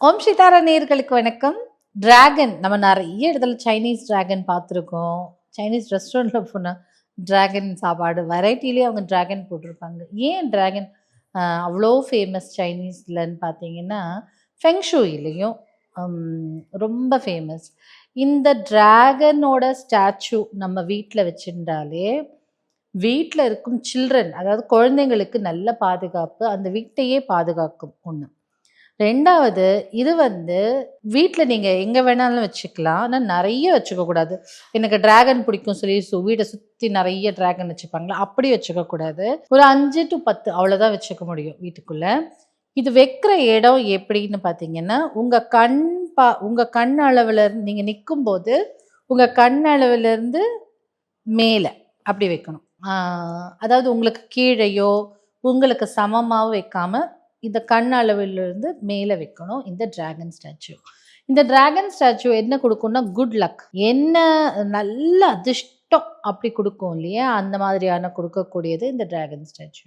ஓம் சிதாரா நேர்களுக்கு வணக்கம். டிராகன் நம்ம நிறைய இடத்துல சைனீஸ் டிராகன் பார்த்துருக்கோம். சைனீஸ் ரெஸ்டாரண்ட்டில் போனால் டிராகன் சாப்பாடு வெரைட்டிலே அவங்க டிராகன் போட்டிருப்பாங்க. ஏன் டிராகன் அவ்வளோ ஃபேமஸ் சைனீஸ்லன்னு பார்த்தீங்கன்னா ஃபெங்ஷூயிலையும் ரொம்ப ஃபேமஸ் இந்த டிராகனோட ஸ்டாச்சு நம்ம வீட்டில் வச்சுருந்தாலே வீட்டில் இருக்கும் சில்ட்ரன் அதாவது குழந்தைங்களுக்கு நல்ல பாதுகாப்பு அந்த வீட்டையே பாதுகாக்கும் ஒன்று ரெண்டாவது இது வந்து வீட்டில் நீங்கள் எங்கே வேணாலும் வச்சுக்கலாம். ஆனால் நிறைய வச்சுக்கக்கூடாது எனக்கு டிராகன் பிடிக்கும் சொல்லி சு வீட்டை சுற்றி நிறைய டிராகன் வச்சுப்பாங்களா? அப்படி வச்சுக்கக்கூடாது ஒரு அஞ்சு டு பத்து அவ்வளோதான் வச்சுக்க முடியும் வீட்டுக்குள்ளே. இது வைக்கிற இடம் எப்படின்னு பார்த்தீங்கன்னா உங்கள் கண் பா உங்கள் கண் அளவில் நீங்கள் நிற்கும்போது உங்கள் கண் அளவிலேருந்து மேலே அப்படி வைக்கணும். அதாவது உங்களுக்கு கீழேயோ உங்களுக்கு சமமாகவும் வைக்காமல் இந்த கண் அளவிலிருந்து மேலே வைக்கணும். இந்த டிராகன் ஸ்டாச்சு இந்த டிராகன் ஸ்டாச்சு என்ன கொடுக்கும்னா குட் லக் என்ன நல்ல அதிர்ஷ்டம் அப்படி கொடுக்கும் இல்லையா? அந்த மாதிரியான கொடுக்கக்கூடியது இந்த டிராகன் ஸ்டாச்சு